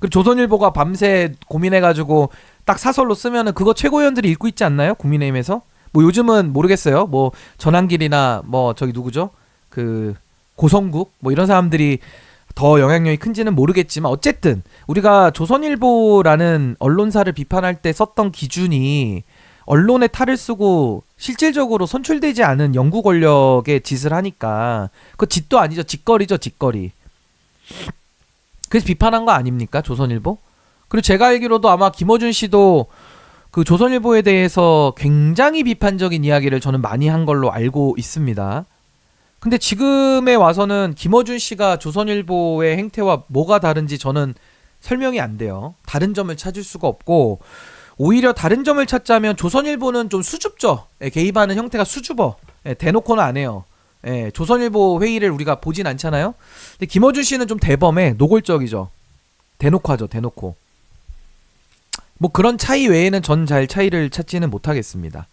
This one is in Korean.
그리고 조선일보가 밤새 고민해가지고 딱 사설로 쓰면은 그거 최고위원들이 읽고 있지 않나요? 국민의힘에서? 뭐 요즘은 모르겠어요. 뭐 전한길이나 뭐 저기 누구죠? 그 고성국 뭐 이런 사람들이 더 영향력이 큰지는 모르겠지만 어쨌든 우리가 조선일보라는 언론사를 비판할 때 썼던 기준이 언론의 탈을 쓰고 실질적으로 선출되지 않은 영구 권력의 짓을 하니까 그 짓도 아니죠 짓거리죠 짓거리 그래서 비판한 거 아닙니까 조선일보 그리고 제가 알기로도 아마 김어준 씨도 그 조선일보에 대해서 굉장히 비판적인 이야기를 저는 많이 한 걸로 알고 있습니다 근데 지금에 와서는 김어준 씨가 조선일보의 행태와 뭐가 다른지 저는 설명이 안 돼요. 다른 점을 찾을 수가 없고 오히려 다른 점을 찾자면 조선일보는 좀 수줍죠. 예, 개입하는 형태가 수줍어. 예, 대놓고는 안 해요. 예, 조선일보 회의를 우리가 보진 않잖아요. 근데 김어준 씨는 좀 대범해, 노골적이죠. 대놓고 하죠, 대놓고. 뭐 그런 차이 외에는 전 잘 차이를 찾지는 못하겠습니다.